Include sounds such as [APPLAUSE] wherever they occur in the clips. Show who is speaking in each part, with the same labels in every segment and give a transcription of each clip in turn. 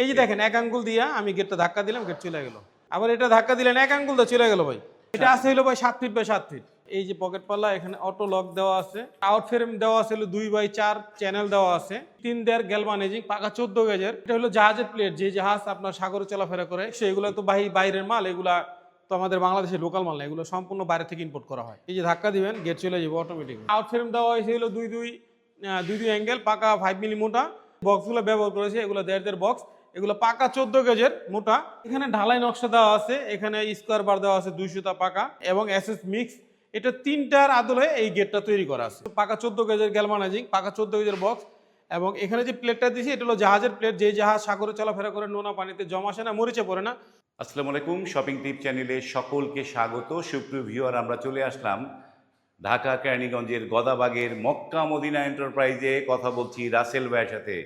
Speaker 1: এই যে দেখেন, এক আঙ্গুল দিয়া আমি গেটটা ধাক্কা দিলাম, গেট চলে গেল। আবার এটা ধাক্কা দিলেন, এক আঙ্গুল তো চলে গেল ভাই। এটা আছে হলো ভাই সাত ফিট বাই সাত ফিট। এই যে পকেট পাল্লা, এখানে অটো লক দেওয়া আছে। আউট ফ্রেম দেওয়া আছে দুই বাই চার চ্যানেল দেওয়া আছে। তিন দেড় গ্যালভানাইজিং পাকা চোদ্দ গেজের এটা হলো জাহাজের প্লেট যে জাহাজ আপনার সাগরে চলাফেরা করে সেগুলো তো বাহি বাইরের মাল, এগুলা তো আমাদের বাংলাদেশের লোকাল মাল না, এগুলো সম্পূর্ণ বাইরে থেকে ইম্পোর্ট করা হয়। এই যে ধাক্কা দিবেন, গেট চলে যাবে অটোমেটিক আউট ফ্রেম দেওয়া হয়েছে হলো দুই দুই দুই দুই অ্যাঙ্গেল পাকা ফাইভ মিলি মোটা। বক্সগুলো ব্যবহার করেছে, এগুলো দেড় দেড় বক্স এগুলো পাকা চোদ্দ গেজের মোটা। এখানে ঢালাই নকশা দেওয়া আছে, এখানে স্কোয়ার বার দেওয়া আছে দুইশোটা পাকা এবং এসএস মিক্স। এটা তিনটার আদলে এই গেটটা তৈরি করা আছে। পাকা চোদ্দ গেজের গ্যালমানাইজিং পাকা চোদ্দ গেজের বক্স এবং এখানে যে প্লেটটা দিয়েছি এটা হলো জাহাজের প্লেট যে জাহাজ সাগরে চলাফেরা করে, নোনা পানিতে জমা আসে না, মরিচে পড়ে না।
Speaker 2: আসসালামু আলাইকুম শপিং টিপ চ্যানেলে সকলকে স্বাগত। সুপ্রিয় ভিউয়ার আমরা চলে আসলাম ঢাকা কেরানীগঞ্জের গদাবাগের মক্কা মদিনা এন্টারপ্রাইজে কথা বলছি রাসেল ভাইয়ের সাথে।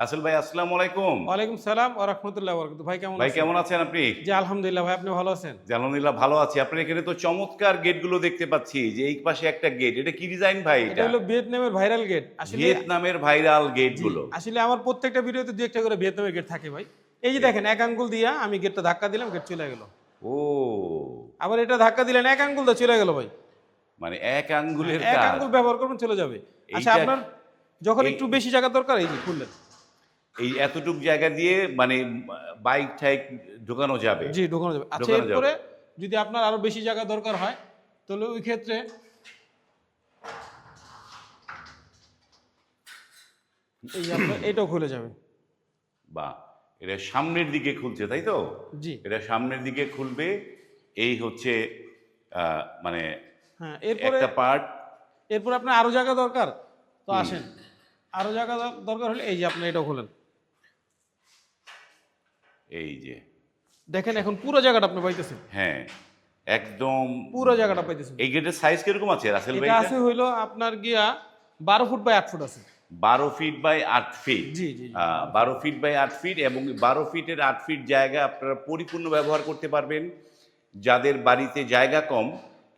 Speaker 2: রাসেল ভাই আসসালামু আলাইকুম।
Speaker 1: ওয়ালাইকুম সালাম ও রহমতুল্লাহ বরকত ভাই কেমন
Speaker 2: ভাই কেমন আছেন আপনি?
Speaker 1: জি আলহামদুলিল্লাহ ভাই আপনি ভালো আছেন?
Speaker 2: জি, আলহামদুলিল্লাহ ভালো আছি। আপনার এখানে তো চমৎকার গেটগুলো দেখতে পাচ্ছি যে এই পাশে একটা গেট এটা কি ডিজাইন ভাই
Speaker 1: এটা হলো ভিয়েতনামের ভাইরাল গেট আসলে
Speaker 2: ভিয়েতনামের ভাইরাল গেটগুলো
Speaker 1: আসলে আমার প্রত্যেকটা ভিডিওতে দু একটা করে ভিয়েতনামের গেট থাকে ভাই। এই যে দেখেন এক আঙ্গুল দিয়া আমি গেটটা ধাক্কা দিলাম গেট চলে গেল।
Speaker 2: ও।
Speaker 1: আবার এটা ধাক্কা দিলেন এক আঙ্গুল দিয়ে চলে গেল ভাই।
Speaker 2: মানে এক আঙ্গুলের
Speaker 1: এক আঙ্গুল ব্যবহার করবেন চলে যাবে। আচ্ছা আপনার যখন একটু বেশি জায়গা দরকার এই যে খুললেন।
Speaker 2: এই এতটুক জায়গা দিয়ে মানে বাইক ঠাইক ঢোকানো যাবে?
Speaker 1: জি ঢোকানো যাবে। আচ্ছা এরপরে যদি আপনার আরও বেশি জায়গা দরকার হয় তাহলে ওই ক্ষেত্রে এই আপনার [CLEARS THROAT] এটাও খুলে যাবে।
Speaker 2: বা এটা সামনের দিকে খুলছে তাই তো?
Speaker 1: জি।
Speaker 2: এটা সামনের দিকে খুলবে এই হচ্ছে আহ, মানে
Speaker 1: হ্যাঁ এরপরে
Speaker 2: একটা পার্ট
Speaker 1: এরপর আপনার আরও জায়গা দরকার তো আসেন। আরও জায়গা দরকার হলে এই যে আপনি এটাও খুলেন।
Speaker 2: এই যে।
Speaker 1: দেখেন এখন পুরো জায়গাটা আপনি পাইতেছেন।
Speaker 2: হ্যাঁ একদম
Speaker 1: পুরো জায়গাটা পাইতেছেন।
Speaker 2: এই গেটের সাইজ কীরকম আছে? রাসেল ভাই
Speaker 1: এটা আছে হইল আপনার গিয়া বারো ফুট বাই আট ফুট আছে।
Speaker 2: বারো ফিট বাই আট ফিট
Speaker 1: জি জি জি।
Speaker 2: বারো ফিট বাই আট ফিট এবং বারো ফিটের আট ফিট জায়গা আপনারা পরিপূর্ণ ব্যবহার করতে পারবেন। যাদের বাড়িতে জায়গা কম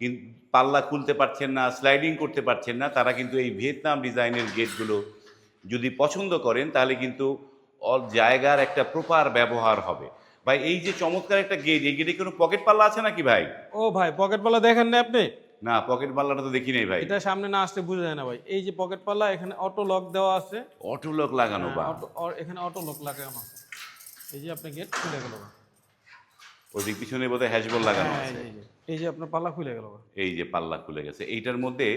Speaker 2: কিন্তু পাল্লা খুলতে পারছেন না স্লাইডিং করতে পারছেন না তারা কিন্তু এই ভিয়েতনাম ডিজাইনের গেটগুলো যদি পছন্দ করেন তাহলে কিন্তু জায়গার একটা প্রপার ব্যবহার হবে। ভাই এই যে চমৎকার একটা গেট এই গেটে কোনো পকেট পাল্লা আছে নাকি ভাই?
Speaker 1: ও ভাই পকেট পাল্লা দেখেন না আপনি?
Speaker 2: না পকেট পাল্লাটা তো দেখি নাই ভাই।
Speaker 1: এটা সামনে না আসতে বোঝা যায় না ভাই। এই যে পকেট পাল্লা এখানে অটো লক দেওয়া আছে।
Speaker 2: অটো লক লাগানো বা
Speaker 1: অটো এখানে অটো লক লাগানো আছে। এই যে আপনি গেট খুলে গেল।
Speaker 2: ওদিক পিছনে বোধহয় হ্যাশবল লাগানো
Speaker 1: হ্যাঁ,
Speaker 2: আছে।
Speaker 1: এই যে আপনার পাল্লা খুলে গেল
Speaker 2: এই যে পাল্লা খুলে গেছে। এইটার মধ্যে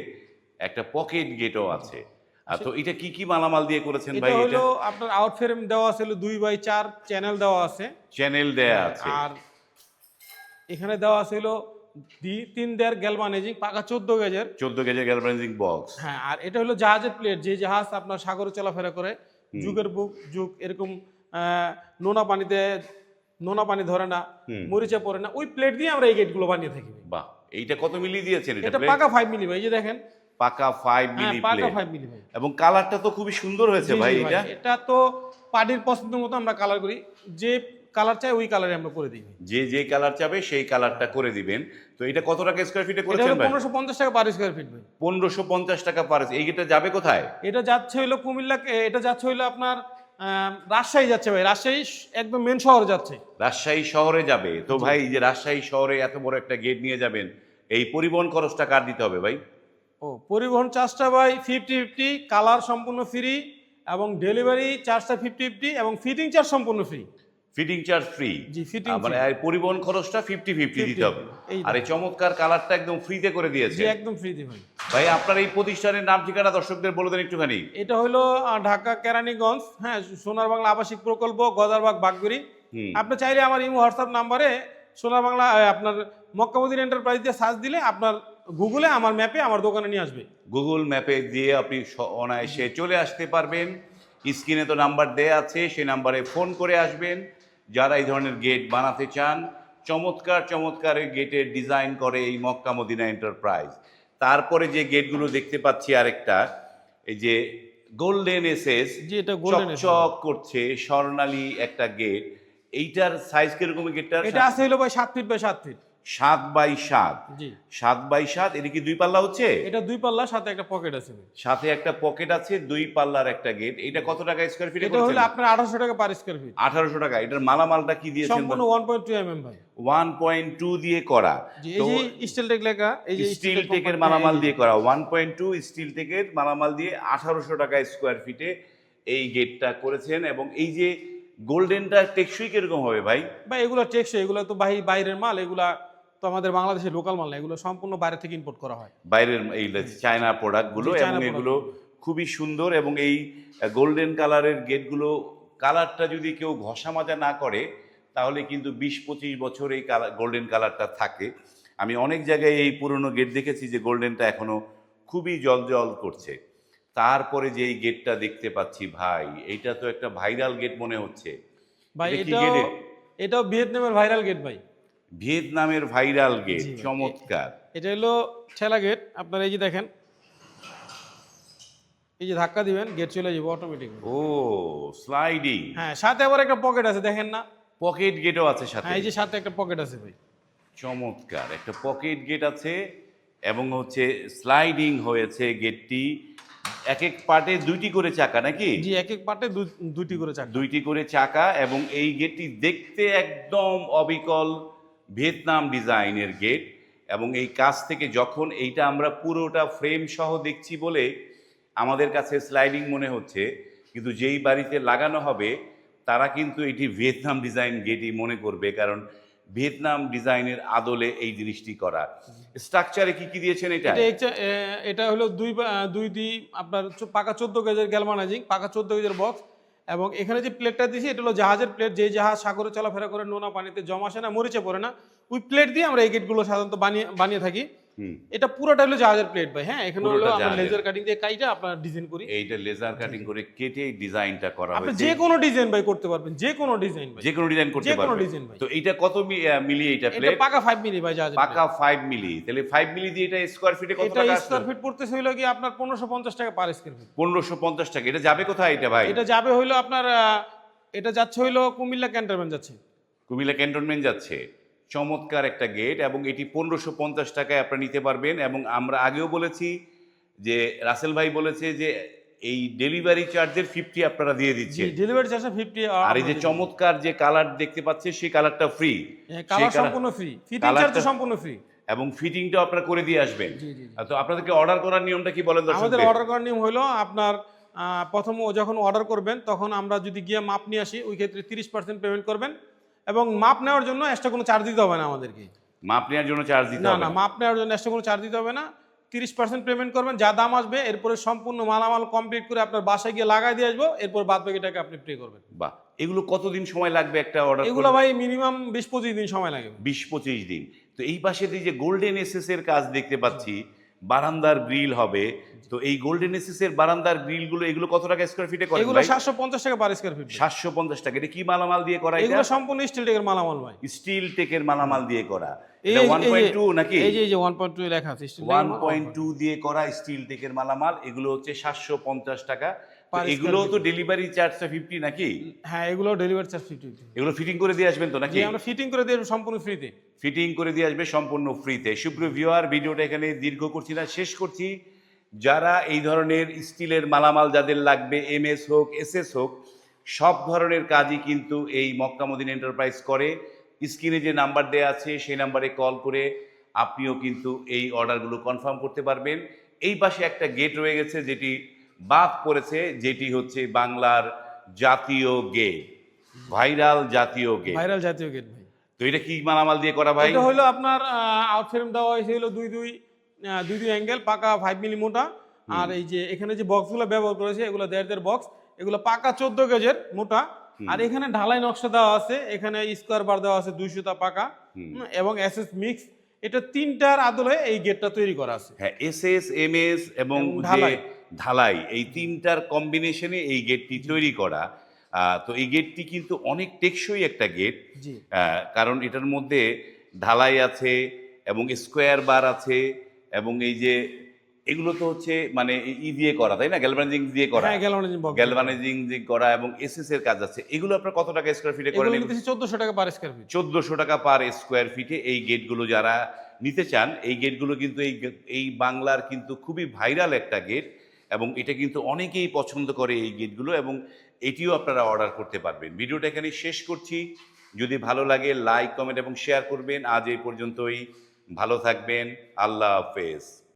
Speaker 2: একটা পকেট গেটও আছে। তো এটা কি কি মালামাল দিয়ে করেছেন ভাই এটা?
Speaker 1: হলো আপনার আউট ফ্রেম দেওয়া আছে দুই বাই চার চ্যানেল দেওয়া আছে।
Speaker 2: চ্যানেল দেয়া আছে।
Speaker 1: আর এখানে দেওয়া দি- তিন দেড় গ্যালভানাইজিং পাকা চোদ্দ গেজের।
Speaker 2: চোদ্দ কেজি গ্যালভানাইজিং বক্স
Speaker 1: হ্যাঁ আর এটা হলো জাহাজের প্লেট যে জাহাজ আপনার সাগরে চলাফেরা করে যুগের বুক যুগ এরকম নোনা পানিতে নোনা পানি ধরে না। মরিচে পড়ে না ওই প্লেট দিয়ে আমরা এই গেটগুলো বানিয়ে থাকি
Speaker 2: বাহ এইটা কত মিলি দিয়েছেন এটা
Speaker 1: এটা পাকা ফাইভ মিলি ভাই যে দেখেন
Speaker 2: পাকা ফাইভ
Speaker 1: হ্যাঁ
Speaker 2: মিলি
Speaker 1: পাকা ফাইভ মিলি ভাই
Speaker 2: এবং কালারটা তো খুবই সুন্দর হয়েছে ভাই এটা।
Speaker 1: এটা তো পার্টির পছন্দ মতো আমরা কালার করি। যে কালার চাই ওই কালারে আমরা করে দিই।
Speaker 2: যে যে কালার চাবে সেই কালারটা করে দিবেন। তো এটা কত টাকা স্কোয়ার ফিটে করেছেন ভাই?
Speaker 1: পনেরোশো পঞ্চাশ টাকা পার স্কোয়ার ফিট ভাই।
Speaker 2: পনেরোশো পঞ্চাশ টাকা পার এই গেটটা যাবে কোথায়?
Speaker 1: এটা যাচ্ছে হইল কুমিল্লা এটা যাচ্ছে হইল আপনার রাজশাহী যাচ্ছে ভাই। রাজশাহী একদম মেন শহরে যাচ্ছে।
Speaker 2: রাজশাহী শহরে যাবে। তো ভাই যে রাজশাহী শহরে এত বড় একটা গেট নিয়ে যাবেন এই পরিবহন খরচটা কার দিতে হবে ভাই?
Speaker 1: ও পরিবহন চার্জটা ভাই ফিফটি ফিফটি কালার সম্পূর্ণ ফ্রি এবং ডেলিভারি চার্জটা ফিফটি ফিফটি এবং ফিটিং চার্জ সম্পূর্ণ ফ্রি
Speaker 2: ফিটিং চার্জ ফ্রি
Speaker 1: জি, fitting
Speaker 2: মানে পরিবহন খরচটা ফিফটি ফিফটি দিতে হবে। আর এই চমৎকার কালারটা একদম ফ্রিতে করে দিয়েছে।
Speaker 1: একদম ফ্রি দি ভাই।
Speaker 2: ভাই আপনার এই প্রতিষ্ঠানের নাম ঠিকানা দর্শকদের বলে দেন একটুখানি।
Speaker 1: এটা হলো ঢাকা কেরানীগঞ্জ হ্যাঁ সোনার বাংলা আবাসিক প্রকল্প গদারবাগ বাগগুড়ি আপনি চাইলে আমার ইমো হোয়াটসঅ্যাপ নাম্বারে সোনার বাংলা আপনার মক্কামুদ্দিন এন্টারপ্রাইজ দিয়ে সার্চ দিলে আপনার গুগলে আমার ম্যাপে আমার দোকানে নিয়ে আসবে।
Speaker 2: গুগল ম্যাপে দিয়ে আপনি অনায়াসে চলে আসতে পারবেন। স্ক্রিনে তো নাম্বার দেয়া আছে সেই নাম্বারে ফোন করে আসবেন। যারা এই ধরনের গেট বানাতে চান চমৎকার চমৎকার গেটের ডিজাইন করে এই মক্কা মদিনা এন্টারপ্রাইজ তারপরে যে গেটগুলো দেখতে পাচ্ছি আরেকটা এই যে গোল্ডেন এসএস
Speaker 1: জি, এটা golden SS
Speaker 2: করছে স্বর্ণালী একটা গেট এইটার সাইজ কীরকম গেটটা
Speaker 1: এটা আছে হলো ভাই সাত ফিট বাই সাত ফিট
Speaker 2: সাত বাই সাত। সাত বাই সাত এটা কি দুই পাল্লা হচ্ছে?
Speaker 1: এটা দুই পাল্লা সাথে একটা পকেট আছে ভাই।
Speaker 2: সাথে একটা পকেট আছে দুই পাল্লার একটা গেট। এটা কত টাকা স্কোয়ার ফিটে
Speaker 1: এটা হলো আপনার আঠারোশো টাকা পার স্কোয়ার ফিট
Speaker 2: আঠারোশো টাকা। এটার মালামালটা কি দিয়েছেন?
Speaker 1: সম্পূর্ণ one point two M M ভাই।
Speaker 2: ওয়ান পয়েন্ট টু দিয়ে করা।
Speaker 1: এই যে স্টিল টেক লেখা এই যে
Speaker 2: স্টিল টেকের মালামাল দিয়ে করা। ওয়ান পয়েন্ট টু স্টিল টেকের মালামাল দিয়ে আঠারোশো টাকা স্কোয়ার ফিটে এই গেটটা করেছেন। এবং এই যে গোল্ডেনটা টেকসই কীরকম হবে ভাই?
Speaker 1: বা এগুলো টেকসই। এগুলো তো বাহি বাইরের মাল এগুলা তো আমাদের বাংলাদেশের লোকাল মাল না এগুলো সম্পূর্ণ বাইরে থেকে ইম্পোর্ট করা হয়।
Speaker 2: বাইরের এই চায়না প্রোডাক্টগুলো এবং এগুলো খুবই সুন্দর এবং এই গোল্ডেন কালারের গেটগুলো কালারটা যদি কেউ ঘষা মাজা না করে তাহলে কিন্তু বিশ পঁচিশ বছর এই কালার গোল্ডেন কালারটা থাকে। আমি অনেক জায়গায় এই পুরনো গেট দেখেছি যে গোল্ডেনটা এখনও খুবই জল জল করছে। তারপরে যে এই গেটটা দেখতে পাচ্ছি ভাই এইটা তো একটা ভাইরাল গেট মনে হচ্ছে।
Speaker 1: ভাই
Speaker 2: এটা
Speaker 1: এটাও ভিয়েতনামের ভাইরাল গেট ভাই।
Speaker 2: ভিয়েতনামের ভাইরাল গেট চমৎকার।
Speaker 1: এটা হলো ঠেলা গেট। আপনার এই যে দেখেন এই যে ধাক্কা দিবেন গেট চলে যাবে অটোমেটিক
Speaker 2: ও স্লাইডিং
Speaker 1: হ্যাঁ সাথে আবার একটা পকেট আছে দেখেন না।
Speaker 2: পকেট গেটও আছে সাথে।
Speaker 1: হ্যাঁ এই যে সাথে একটা পকেট আছে ভাই।
Speaker 2: চমৎকার একটা পকেট গেট আছে এবং হচ্ছে স্লাইডিং হয়েছে গেটটি। এক এক পার্টে দুইটি করে চাকা নাকি?
Speaker 1: জি এক এক পার্টে দুটি করে চাকা।
Speaker 2: দুইটি করে চাকা এবং এই গেটটি দেখতে একদম অবিকল। ভিয়েতনাম ডিজাইনের গেট এবং এই কাজ থেকে যখন এইটা আমরা পুরোটা ফ্রেম সহ দেখছি বলে আমাদের কাছে স্লাইডিং মনে হচ্ছে, কিন্তু যেই বাড়িতে লাগানো হবে, তারা কিন্তু এটি ভিয়েতনাম ডিজাইন গেটই মনে করবে, কারণ ভিয়েতনাম ডিজাইনের আদলে এই জিনিসটি করা। স্ট্রাকচারে কি কি দিয়েছেন এটা?
Speaker 1: এটা হলো দুই দুই দি আপনার পাকা চোদ্দ গেজের গ্যালমানাইজিং পাকা চোদ্দ গেজের বক্স এবং এখানে যে প্লেটটা দিয়েছি, এটা হলো জাহাজের প্লেট যে জাহাজ সাগরে চলাফেরা করে নোনা পানিতে জমা আসে না, মরিচে পড়ে না, ওই প্লেট দিয়ে আমরা এই গেটগুলো সাধারণত বানিয়ে বানিয়ে থাকি। এটা পুরোটা হলো জাহাজের প্লেট ভাই হ্যাঁ? এখানে হলো আমরা লেজার কাটিং দিয়ে কাইটা আপনার ডিজাইন করি।
Speaker 2: এইটা লেজার কাটিং করে কেটে ডিজাইনটা করা হয়েছে আপনি
Speaker 1: যে কোনো ডিজাইন ভাই করতে পারবেন যে কোনো ডিজাইন ভাই।
Speaker 2: যে কোনো ডিজাইন করতে পারবেন।
Speaker 1: যে কোনো ডিজাইন ভাই।
Speaker 2: তো এইটা কত মিলি এটা
Speaker 1: এটা পাকা ফাইভ মিলি ভাই জাহাজের
Speaker 2: পাকা ফাইভ মিলি। তাহলে ফাইভ মিলি দিয়ে এটা স্কোয়ার ফিটে কত
Speaker 1: এটা
Speaker 2: টাকা
Speaker 1: স্কোয়ার ফিট পড়তেছে হইল কি আপনার পনেরোশো পঞ্চাশ টাকা পার স্কোয়ার ফিট
Speaker 2: পনেরোশো পঞ্চাশ টাকা। এটা যাবে কোথায় এটা ভাই?
Speaker 1: এটা যাবে হইল আপনার এটা যাচ্ছে হইল কুমিল্লা ক্যান্টনমেন্ট যাচ্ছে।
Speaker 2: কুমিল্লা ক্যান্টনমেন্ট যাচ্ছে। চমৎকার একটা গেট এবং এটি পনেরোশো পঞ্চাশ টাকায় আপনারা নিতে পারবেন এবং আমরা আগেও বলেছি যে রাসেল ভাই বলেছে যে এই ডেলিভারি চার্জের ফিফটি আপনারা দিয়ে দিচ্ছেন।
Speaker 1: ডেলিভারি চার্জটা ফিফটি
Speaker 2: আর এই যে চমৎকার যে কালার দেখতে পাচ্ছে সেই কালারটা ফ্রি
Speaker 1: কালার সম্পূর্ণ ফ্রি ফিটিং চার্জ সম্পূর্ণ ফ্রি
Speaker 2: এবং ফিটিংটা আপনারা করে দিয়ে আসবেন। তো আপনাদেরকে অর্ডার করার নিয়মটা কি বলেন
Speaker 1: আমাদের অর্ডার করার নিয়ম হলো আপনার প্রথম যখন অর্ডার করবেন তখন আমরা যদি গিয়ে মাপ নিয়ে আসি ওই ক্ষেত্রে তিরিশ পার্সেন্ট পেমেন্ট করবেন। এবং মাপ নেওয়ার জন্য এক্সট্রা কোনো চার্জ দিতে হবে না আমাদেরকে।
Speaker 2: মাপ নেওয়ার জন্য চার্জ দিতে
Speaker 1: না
Speaker 2: হবে।
Speaker 1: না
Speaker 2: না।
Speaker 1: মাপ নেওয়ার জন্য এক্সট্রা কোনো চার্জ দিতে হবে না। তিরিশ পার্সেন্ট পেমেন্ট করবেন যা দাম আসবে এরপরে সম্পূর্ণ মালামাল কমপ্লিট করে আপনার বাসায় গিয়ে লাগাই দিয়ে আসব এরপর বাদ বাকি টাকা আপনি পে করবেন।
Speaker 2: বাহ এগুলো কতদিন সময় লাগবে একটা অর্ডার
Speaker 1: এগুলো ভাই মিনিমাম বিশ পঁচিশ দিন সময় লাগে।
Speaker 2: বিশ পঁচিশ দিন। তো এই পাশে যে গোল্ডেন এসএস এর কাজ দেখতে পাচ্ছি বারান্দার গ্রিল হবে। তো এই গোল্ডেন এসিসের এর বারান্দার গ্রিলগুলো এগুলো কত টাকা স্কোয়ার ফিটে করে
Speaker 1: এগুলো সাতশো পঞ্চাশ টাকা পার স্কোয়ার ফিট
Speaker 2: সাতশো পঞ্চাশ টাকা। এটা কি মালামাল দিয়ে করা
Speaker 1: এগুলো সম্পূর্ণ স্টিল টেকের মালামাল ভাই।
Speaker 2: স্টিল টেকের মালামাল দিয়ে করা। এটা
Speaker 1: এই-
Speaker 2: ওয়ান
Speaker 1: এই
Speaker 2: পয়েন্ট
Speaker 1: যে-
Speaker 2: টু নাকি?
Speaker 1: এই যে এই যে ওয়ান পয়েন্ট টু লেখা আছে।
Speaker 2: পয়েন্ট টু দিয়ে করা স্টিল টেকের মালামাল। এগুলো হচ্ছে সাতশো পঞ্চাশ টাকা। তো
Speaker 1: Per
Speaker 2: এগুলো তো ডেলিভারি চার্জটা ফিফটি নাকি?
Speaker 1: হ্যাঁ এগুলো ডেলিভারি চার্জ ফিফটি
Speaker 2: এগুলো ফিটিং করে দিয়ে আসবেন তো নাকি?
Speaker 1: আমরা ফিটিং করে দিয়ে সম্পূর্ণ ফ্রিতে
Speaker 2: ফিটিং করে দিয়ে আসবে সম্পূর্ণ ফ্রিতে সুপ্রিয় ভিউয়ার ভিডিওটা এখানে দীর্ঘ করছি না শেষ করছি। যারা এই ধরনের স্টিলের মালামাল যাদের লাগবে এম এস হোক এস এস হোক সব ধরনের কাজই কিন্তু এই মক্কামদিন এন্টারপ্রাইজ করে। স্ক্রিনে যে নাম্বার দেওয়া আছে সেই নাম্বারে কল করে আপনিও কিন্তু এই অর্ডারগুলো কনফার্ম করতে পারবেন। এই পাশে একটা গেট রয়ে গেছে যেটি বাদ পড়েছে যেটি হচ্ছে বাংলার জাতীয় গে ভাইরাল জাতীয় গেট।
Speaker 1: ভাইরাল জাতীয় গেট ভাই।
Speaker 2: তো এটা কি মালামাল দিয়ে করা ভাই?
Speaker 1: এটা হলো আপনার আউট ফ্রেম দেওয়া হয়েছে হলো দুই দুই দুই দুই অ্যাঙ্গেল পাকা ফাইভ মিলি মোটা। আর এই যে এখানে যে বক্সগুলো ব্যবহার করেছে এগুলো দেড় দেড় বক্স এগুলো পাকা চোদ্দ গেজের মোটা। আর এখানে ঢালাই নকশা দেওয়া আছে এখানে স্কোয়ার বার দেওয়া আছে দুইশোটা পাকা। এবং এসএস মিক্স এটা তিনটার আদলে এই গেটটা তৈরি করা আছে।
Speaker 2: হ্যাঁ এস এস এম এস এবং
Speaker 1: এবং ঢালাই।
Speaker 2: ঢালাই এই তিনটার কম্বিনেশনে এই গেটটি তৈরি করা। তো এই গেটটি কিন্তু অনেক টেকসই একটা গেট কারণ এটার মধ্যে ঢালাই আছে এবং স্কোয়ার বার আছে এবং এই যে এগুলো তো হচ্ছে মানে ই দিয়ে করা তাই না? গ্যালভানাইজিং দিয়ে করা।
Speaker 1: গ্যালভানাইজিং
Speaker 2: দিয়ে করা। এবং এসএস এর কাজ আছে। এগুলো আপনার কত টাকা স্কোয়ার ফিটে করেন
Speaker 1: নিতেছি চোদ্দশো টাকা পার স্কোয়ার ফিট
Speaker 2: চোদ্দশো টাকা পার স্কোয়ার ফিটে এই গেটগুলো যারা নিতে চান এই গেটগুলো কিন্তু এই এই বাংলার কিন্তু খুবই ভাইরাল একটা গেট এবং এটা কিন্তু অনেকেই পছন্দ করে এই গীতগুলো এবং এটিও আপনারা অর্ডার করতে পারবেন। ভিডিওটা এখানে শেষ করছি। যদি ভালো লাগে, লাইক, কমেন্ট এবং শেয়ার করবেন। আজ এই পর্যন্তই। ভালো থাকবেন। আল্লাহ হাফেজ।